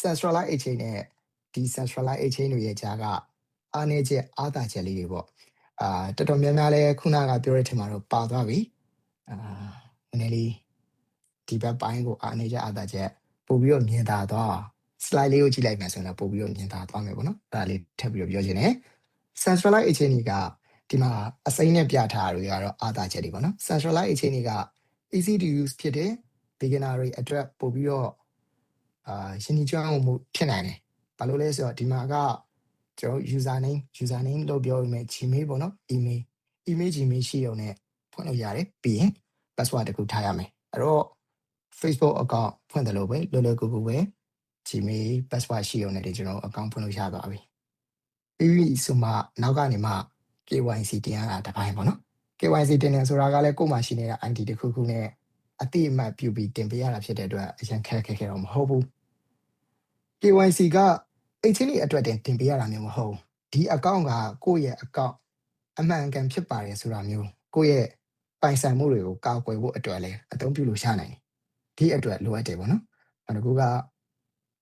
centralized exchange နဲ့ decentralized exchange တွေရဲ့ကြားကအားနည်းချက်အားသာချက်လေးတွေပေါ့အာတော်တော်များများလဲခုနကပြောတဲ့ထင်မှာတော့ပါသွားပြီအာနည်းနည်းလေးဒီဘက်ပိုင်းကိုအားနည်းချက်အားသာချက်ပို့ပြီးတော့မြင်သာသွားအောင် slide လေးကိုကြည့်လိုက်မယ်ဆိုရင်တော့ပို့ပြီးတော့မြင်သာသွားမယ်ပေါ့နော်ဒါလေးထပ်ပြီးတော့ပြောချင်တယ် centralized exchange တွေကဒီမှာအစိမ်းနဲ့ပြထားတာတွေကတော့အားသာချက်တွေပေါ့နော် centralized exchange တွေက easy to use ဖြစ်တဲ့ beginner တွေအတွက်ပို့ပြီးတော့ အာရှင်းကျွမ်းမှုဖြစ်နိုင်တယ်ဘာလို့လဲဆိုတော့ဒီမှာကကျွန်တော် user name user name လို့ပြောရမယ် gmail ပေါ့နော် email email gmail ရှိရုံနဲ့ဖွင့်လို့ရတယ်ပြီးရင် password တစ်ခုထားရမယ်အဲ့တော့ Facebook account ဖွင့်တယ်လို့ပဲလွယ်လွယ်ကူကူပဲ gmail password ရှိရုံနဲ့ဒီကျွန်တော် account ဖွင့်လို့ရပါပြီပြီးပြီဆိုမှနောက်ကနေမှ KYC တင်ရတာတစ်ပိုင်းပေါ့နော် KYC တင်တယ်ဆိုတာကလည်းကိုယ်မှရှိနေတဲ့ ID တစ်ခုခုနဲ့ အတိအမှတ်ပြုပြီးတင်ပေးရတာဖြစ်တဲ့အတွက်အရင်ခက်ခက်ခဲတော့မဟုတ်ဘူး KYC ကအိတ်ချင်းတွေအတွက်တင်တင်ပေးရတာမျိုးမဟုတ်ဘူးဒီ account ကကိုယ့်ရဲ့ account အမှန်ကန်ဖြစ်ပါတယ်ဆိုတာမျိုးကိုယ့်ရဲ့ပိုင်ဆိုင်မှုတွေကိုကာကွယ်ဖို့အတွက်လည်းအသုံးပြုလို့ရနိုင်တယ်ဒီအတွက်လိုအပ်တယ်ပေါ့နော်နောက်တစ်ခုက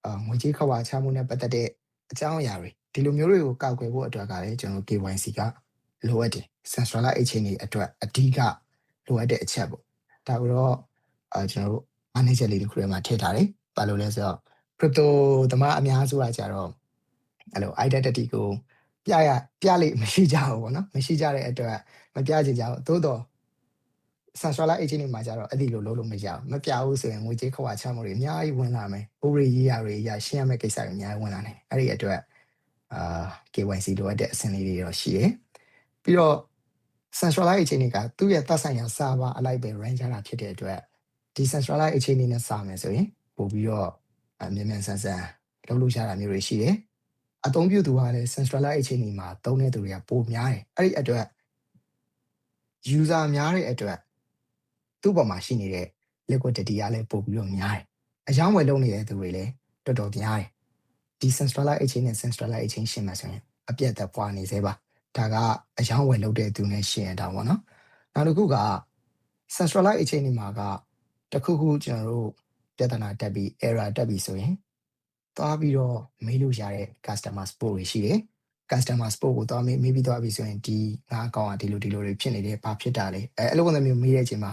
အာငွေကြေးခဝါချမှုနဲ့ပတ်သက်တဲ့အကြောင်းအရာတွေဒီလိုမျိုးတွေကိုကာကွယ်ဖို့အတွက်ကလည်းကျွန်တော် KYC ကလိုအပ်တယ် centralized exchange တွေအတွက်အဓိကလိုအပ်တဲ့အချက်ပေါ့ ဒါကိုတော့အာကျွန်တော်တို့ manager လေးတစ်ခုထဲမှာထည့်ထားတယ်ဘာလို့လဲဆိုတော့ crypto သမားအများစုကကြတော့အဲ့လို identity ကိုပြရပြလိမရှိကြဘူးပေါ့နော်မရှိကြတဲ့အတွက်မပြချင်ကြဘူးသို့တော့ centralized exchange တွေမှာကြတော့အဲ့ဒီလိုလုပ်လို့မရဘူးမပြဘူးဆိုရင်ငွေကြေးခဝါချမှုတွေအများကြီးဝင်လာမယ်ဥပဒေရေးရာတွေအရရှင်းရမယ့်ကိစ္စတွေအများကြီးဝင်လာနိုင်တယ်အဲ့ဒီအတွက်အာ KYC လိုအပ်တဲ့အဆင့်လေးတွေတော့ရှိတယ်ပြီးတော့ centralized exchange တွေကသူ့ရဲ့သက်ဆိုင်ရာ server အလိုက်ပဲ run ကြတာဖြစ်တဲ့အတွက် decentralized exchange တွေနဲ့စာမယ်ဆိုရင်ပို့ပြီးတော့အမြင်မြန်ဆန်ဆန်လုပ်လို့ရတာမျိုးတွေရှိတယ်အသုံးပြုသူကလည်း centralized exchange တွေမှာသုံးတဲ့သူတွေကပိုများတယ်အဲ့ဒီအတွက် user များတဲ့အတွက်သူ့ပေါ်မှာရှိနေတဲ့ liquidity ကလည်းပို့ပြီးတော့များတယ်အယောင်းဝယ်လုပ်နေတဲ့သူတွေလည်းတော်တော်များတယ် decentralized exchange နဲ့ centralized exchange ရှင်းမှာဆိုရင်အပြတ်သက်ပွားနေသေးပါ ဒါကအယောင်းဝယ်လုပ်တဲ့သူနဲ့ရှင်းရတာပေါ့နော်နောက်တစ်ခုက centralized exchange တွေမှာကတခုခုကျွန်တော်တို့ပြဿနာတက်ပြီး error တက်ပြီးဆိုရင်သွားပြီးတော့မေးလို့ရတဲ့ customer support တွေရှိတယ် customer support ကိုသွားမေးမေးပြီးသွားပြီဆိုရင်ဒီငါအကောင့်ကဒီလိုဒီလိုတွေဖြစ်နေတယ်ဘာဖြစ်တာလဲအဲအဲ့လိုပုံစံမျိုးမေးတဲ့အချိန်မှာ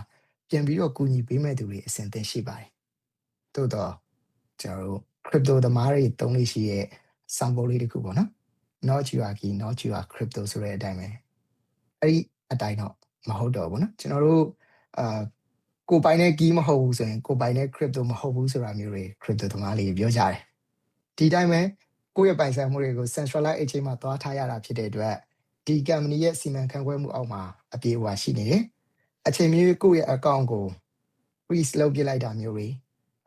ပြန်ပြီးတော့ကူညီပေးမဲ့သူတွေအဆင်သင့်ရှိပါတယ်သို့တော့ကျွန်တော်တို့ crypto သမားတွေတုံးလို့ရှိရဲ့စံပုံလေးတစ်ခုပေါ့နော် not your key not your crypto ဆိုတဲ့အတိုင်းပဲအဲ့ဒီအတိုင်းတော့မဟုတ်တော့ဘူးနော်ကျွန်တော်တို့အာကိုပိုင်တဲ့ key မဟုတ်ဘူးဆိုရင်ကိုပိုင်တဲ့ crypto မဟုတ်ဘူးဆိုတာမျိုးတွေ crypto သမားလေးပြောကြတယ်ဒီတိုင်းပဲကိုယ့်ရဲ့ပိုင်ဆိုင်မှုတွေကို centralized exchange မှာသွားထားရတာဖြစ်တဲ့အတွက်ဒီ company ရဲ့စီမံခန့်ခွဲမှုအောက်မှာအပြေအဝရှိနေတယ်အချိန်မျိုးကိုယ့်ရဲ့ account ကို freeze လုပ်ပြလိုက်တာမျိုးတွေ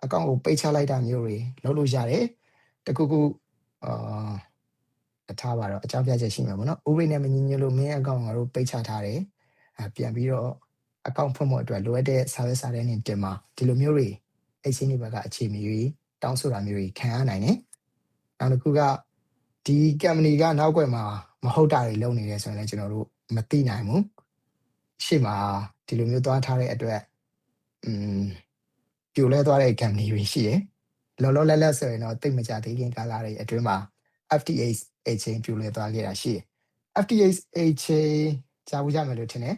account ကိုပိတ်ချလိုက်တာမျိုးတွေလုပ်လို့ရတယ်တခုခုအာအ ထားပါတော့အကြောင်းပြချက်ရှိမှာပေါ့နော်ဥပဒေနဲ့မညီညွတ်လို့မင်း account ငါတို့ပိတ်ချထားတယ်အပြန်ပြီးတော့ account ဖွင့်ဖို့အတွက်လိုအပ်တဲ့ service စာတဲ့နေတင်မှာဒီလိုမျိုးတွေ exchange တွေဘက်ကအခြေအနေတွေတောင်းဆိုတာမျိုးတွေခံရနိုင်တယ်နောက်တစ်ခုကဒီ company ကနောက်ွယ်မှာမဟုတ်တာတွေလုပ်နေတယ်ဆိုရင်လည်းကျွန်တော်တို့မသိနိုင်ဘူးရှေ့မှာဒီလိုမျိုးသွားထားတဲ့အတွက်อืมပြိုလဲသွားတဲ့ company တွေရှိတယ်လောလောလတ်လတ်ဆိုရင်တော့တိတ်မကြသေးခင်ကာလတွေအတွင်းမှာ FTA exchange ပြိုလဲသွားခဲ့တာရှိတယ် FTA exchange ကြားဘူးကြမယ်လို့ထင်တယ်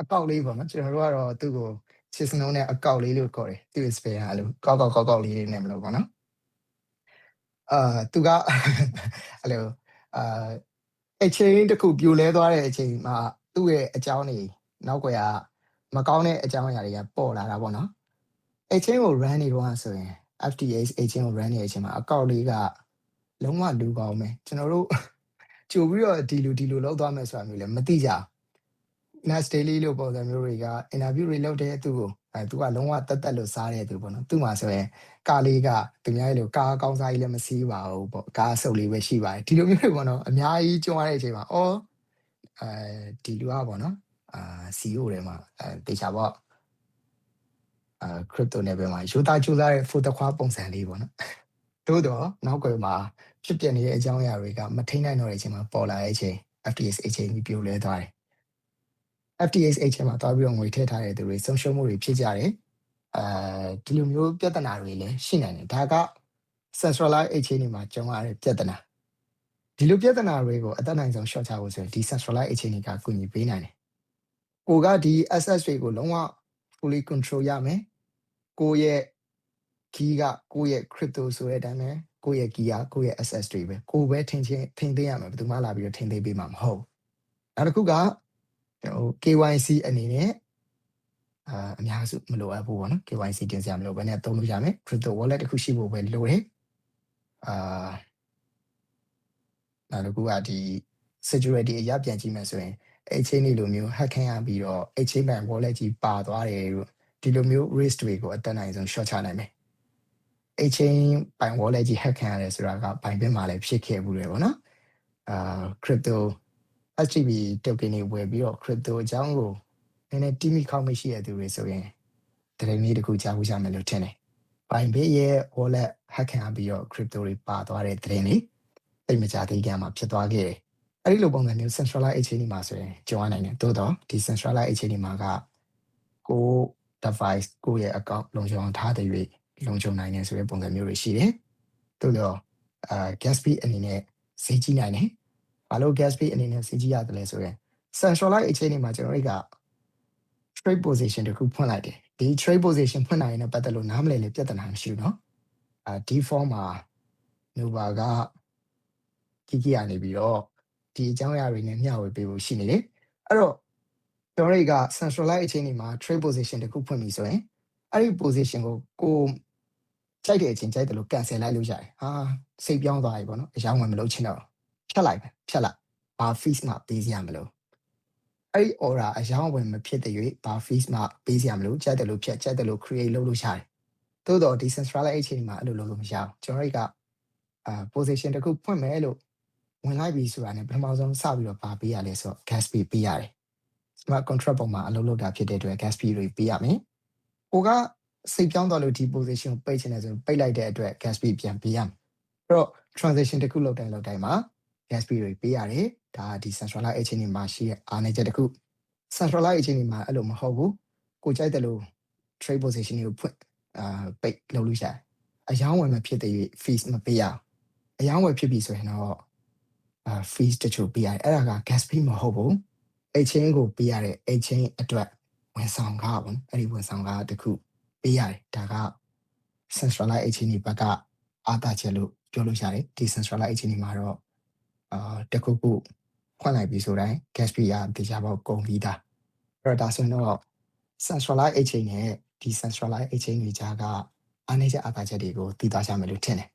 အကောက်လေးပေါ့နော်ကျွန်တော်တို့ကတော့သူ့ကိုချစ်စနုံးနဲ့အကောက်လေးလို့ခေါ်တယ်သူ့ spare ဟာလို့ကောက်ကောက်ကောက်ကောက်လေးနဲ့မလို့ပေါ့နော်အာသူကအဲ့လိုအာအချိန်တစ်ခုပြိုလဲသွားတဲ့အချိန်မှာသူ့ရဲ့အကြောင်းတွေနောက်ွယ်ကမကောင်းတဲ့အကြောင်းအရာတွေကပေါ်လာတာပေါ့နော်အချိန်ကို run နေတော့ဆိုရင် FTX အချိန်ကို run နေတဲ့အချိန်မှာအကောက်လေးက လုံးဝလူကောင်းမယ်ကျွန်တော်တို့ကြိုပြီးတော့ဒီလိုဒီလိုလောက်သွားမယ်ဆိုတာမျိုးလည်းမသိကြဘူး Nas Daily လို့ပုံစံမျိုးတွေက interview တွေလုပ်တဲ့သူကိုအဲသူကလုံးဝတက်တက်လို့စားတဲ့သူပေါ့နော်သူ့မှာဆိုရင်ကားလေးကသူများလိုကားကောင်းစားကြီးလည်းမစီးပါဘူးပေါ့ကားအဆုပ်လေးပဲရှိပါတယ်ဒီလိုမျိုးတွေပေါ့နော်အများကြီးကြုံရတဲ့အချိန်မှာအော်အဲဒီလူကပေါ့နော်အာ CEO တွေမှာအဲတေချာပေါ့အာ crypto နဲ့ပဲမှာရိုးသားကြိုးစားတဲ့ photo ခွာပုံစံလေးပေါ့နော် တိုးတော့နောက်ကွယ်မှာဖြစ်ပျက်နေတဲ့အကြောင်းအရာတွေကမထိန်နိုင်တော့တဲ့အချိန်မှာပေါ်လာတဲ့အချိန် FTX အချိန်ကြီးပြိုလဲသွားတယ် FTX အချိန်မှာတွားပြီးတော့ငွေထည့်ထားတဲ့သူတွေဆုံးရှုံးမှုတွေဖြစ်ကြတယ်အဲဒီလိုမျိုးပြဿနာတွေလည်းရှိနိုင်တယ်ဒါက centralized exchange တွေမှာကြုံရတဲ့ပြဿနာဒီလိုပြဿနာတွေကိုအသက်နိုင်ဆုံး short ချဖို့ဆိုရင် decentralized exchange တွေကကူညီပေးနိုင်တယ်ကိုကဒီ access တွေကိုလုံးဝ fully control ရမယ်ကိုယ့်ရဲ့ key ကကိုယ့်ရဲ့ crypto ဆိုတဲ့အတိုင်းပဲကိုယ့်ရဲ့ key ကကိုယ့်ရဲ့ access တွေပဲကိုယ်ပဲထင်ချင်းထင်သိရမယ်ဘယ်သူမှလာပြီးတော့ထင်သိပေးမှာမဟုတ်နောက်တစ်ခုကဟို KYC အနေနဲ့အာအများစုမလိုအပ်ဘူးပေါ့နော် KYC တင်စရာမလိုဘဲနဲ့သုံးလို့ရမယ် crypto wallet တစ်ခုရှိဖို့ပဲလိုတယ်အာနောက်တစ်ခုကဒီ security အရပြန်ကြည့်မယ်ဆိုရင် exchange တွေလိုမျိုး hack ခံရပြီးတော့ exchange bank wallet ကြီးပါသွားတယ်လို့ဒီလိုမျိုး risk တွေကိုအတက်နိုင်ဆုံး short ချနိုင်မယ် exchange ပိုင် wallet ကြီး hack ခံရတယ်ဆိုတာကဘိုင်ဘက်မှာလည်းဖြစ်ခဲ့ဘူးလေပေါ့နော်အာ crypto SGB token တွေဝယ်ပြီးတော့ crypto အကြောင်းကိုနည်းနည်းတိမိခေါက်မရှိတဲ့သူတွေဆိုရင်တရင်လေးတစ်ခုကြားဖို့ရမယ်လို့ထင်တယ်။ဘိုင်ဘက်ရဲ့ wallet hack ခံရပြီးတော့ crypto တွေပါသွားတဲ့တရင်လေးတိတ်မကြသေးခင်မှာဖြစ်သွားခဲ့တယ်။အဲ့ဒီလိုပုံစံမျိုး centralized exchange တွေမှာဆိုရင်ကြုံရနိုင်တယ်။သို့တော့ဒီ centralized exchange တွေမှာကကို device ကိုယ့်ရဲ့ account လုံခြုံအောင်ထားတဲ့၍ လုံခြုံနိုင်တယ်ဆိုတဲ့ပုံစံမျိုးတွေရှိတယ်။သို့တော့အာ gas fee အနေနဲ့ဈေးကြီးနိုင်တယ်။ဘာလို့ gas fee အနေနဲ့ဈေးကြီးရတယ်လဲဆိုရင် centralized exchange တွေမှာကျွန်တော်တို့က trade position တခုဖွင့်လိုက်တယ်။ဒီ trade position ဖွင့်နိုင်ရင်လည်းပတ်သက်လို့နားမလည်လေပြဿနာမရှိဘူးเนาะ။အာဒီ form မှာ Nova ကကီကီရနေပြီးတော့ဒီအကြောင်းအရာတွေနဲ့မျှဝေပေးဖို့ရှိနေတယ်။အဲ့တော့ကျွန်တော်တို့က centralized exchange တွေမှာ trade position တခုဖွင့်ပြီဆိုရင်အဲ့ဒီ position ကိုကို ကြိုက်တဲ့အချိန်ကြိုက်တယ်လို့ cancel လိုက်လို့ရတယ်။ဟာစိတ်ပြောင်းသွားပြီပေါ့နော်။အယောင်းဝင်မလုပ်ချင်တော့ဖြတ်လိုက်ပဲဖြတ်လိုက်။ဘာ fees မှပေးစရာမလို။အဲ့ဒီ order အယောင်းဝင်မဖြစ်တဲ့၍ဘာ fees မှပေးစရာမလို။ကြိုက်တယ်လို့ဖြတ်ကြိုက်တယ်လို့ create လုပ်လို့ရတယ်။သို့တော့ decentralized exchange မှာအဲ့လိုလုပ်လို့မရဘူး။ကျွန်တော်တို့ကအာ position တခုဖွင့်မယ်လို့ဝင်လိုက်ပြီဆိုတာနဲ့ပထမဆုံးစပြီးတော့ပါပေးရလဲဆိုတော့ gas fee ပေးရတယ်။ smart contract ပုံမှာအလုပ်လုပ်တာဖြစ်တဲ့အတွက် gas fee တွေပေးရမယ်။ကိုက စိတ်ပြောင်းသွားလို့ဒီ position ကိုပိတ်ချင်တယ်ဆိုရင်ပိတ်လိုက်တဲ့အတွက် gas fee ပြန်ပေးရမယ်။အဲ့တော့ transaction တစ်ခုလုပ်တိုင်းလုပ်တိုင်းမှာ gas fee တွေပေးရတယ်။ဒါဒီ centralized exchange တွေမှာရှိတဲ့အားနည်းချက်တစ်ခု centralized exchange တွေမှာအဲ့လိုမဟုတ်ဘူး။ကိုကြိုက်တယ်လို့ trade position တွေကိုဖွင့်အာပိတ်လုပ်လို့ရတယ်။အယောင်းဝင်မဖြစ်တဲ့ fees မပေးရဘူး။အယောင်းဝင်ဖြစ်ပြီဆိုရင်တော့အာ fees တချို့ပေးရတယ်။အဲ့ဒါက gas fee မဟုတ်ဘူး။ exchange ကိုပေးရတဲ့ exchange အတွက်ဝန်ဆောင်ခပေါ့နော်။အဲ့ဒီဝန်ဆောင်ခတစ်ခု ပေးရတယ်။ဒါက centralized exchange တွေဘက်ကအားသာချက်လို့ပြောလို့ရတယ်။ဒီ centralized exchange တွေမှာတော့အာတခုခုဖွင့်လိုက်ပြီဆိုတိုင်း gas fee ကတရားပေါက်ကုန်ပြီးသား။အဲ့တော့ဒါဆိုရင်တော့ centralized exchange နဲ့ decentralized exchange တွေကြားကအားနည်းချက်အားသာချက်တွေကိုသိသွားကြမယ်လို့ထင်တယ်